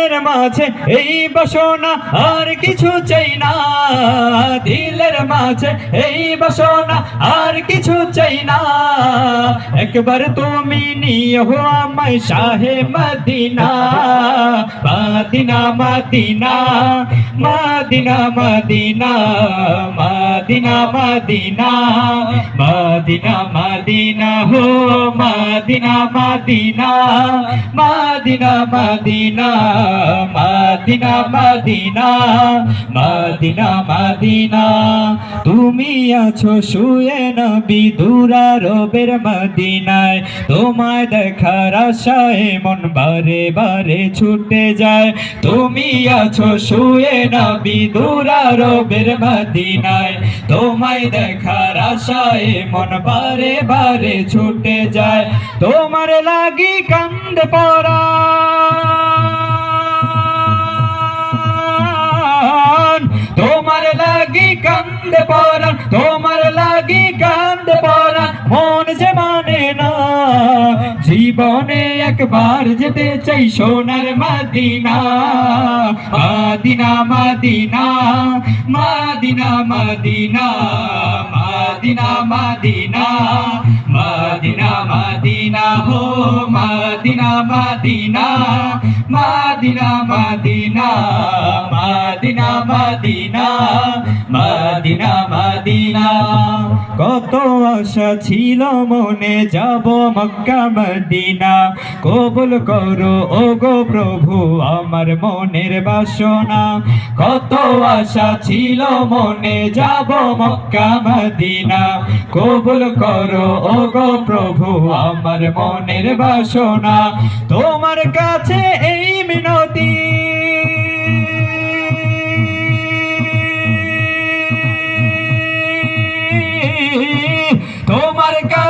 দিলের মাঝে এই বাসনা আর কিছু চাই না। দিলের মাঝে এই বাসনা আর কিছু চাই না। একবার তুমি নিয়ে হো আমায় শাহে Medina. Medina Medina Medina Medina Medina Medina Medina Medina হো মাদিনা মাদিনা মাদিনা মাদিনা মাদিনা মাদিনা মাদিনা মাদিনা তুমি আছো শুয়ে নবী দূরা রবের মদিনায় তোমায় দেখার আশায় মন বারে বারে ছুটে যায় তুমি আছো শুয়ে নবী দূরা রবের মদিনায়। তোমায় দেখার আশায় মন বারে বারে ছুটে যায়। তোমার লাগি কান্দ পরা। তোমার লাগি কান্দ পরাণ তোমার লাগি কান্দে পরাণ জীবনে একবার যেতে চাই সোনার মাদিনা মাদিনা মাদিনা মাদিনা মাদিনা মাদিনা মাদিনা মাদিনা মাদিনা হো মাদিনা মাদিনা মাদিনা মাদিনা মাদিনা মাদিনা মাদিনা মাদিনা কত আশা ছিল মনে যাব মক্কা মদিনা কবুল করো ও গো প্রভু, আমার মনের বাসনা। কত আশা ছিল মনে, যাব মক্কা মদিনা। কবুল করো ও গো প্রভু, আমার মনের বাসনা। তোমার কাছে এই মিনতি। তোমার কাছে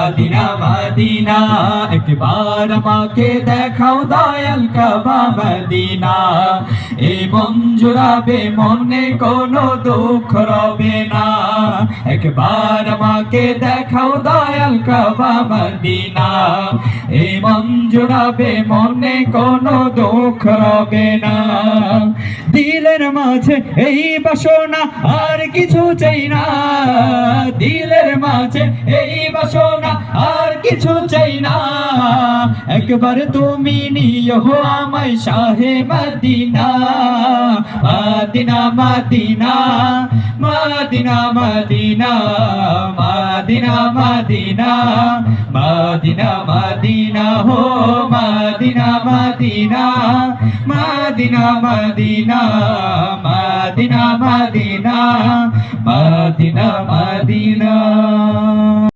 Medina Medina একবার মাকে দেখাও দয়াল কাবা মদিনা। মন জুড়াবে মনে কোনো দুঃখ রবে না। একবার আমাকে দেখাও দয়াল কাবা মদিনা। এই মন জুড়াবে মনে কোনো দুঃখ রবে না। দিলের মাঝে এই বাসনা আর কিছু চাই না। দিলের মাঝে এই বাসনা আর কিছু চাই না। একবার তুমি নিও আমায় শাহে Medina. Medina Medina Medina Medina Medina Medina Medina Medina হো মাদিনা মাদিনা মাদিনা মাদিনা মাদিনা মাদিনা মাদিনা মাদিনা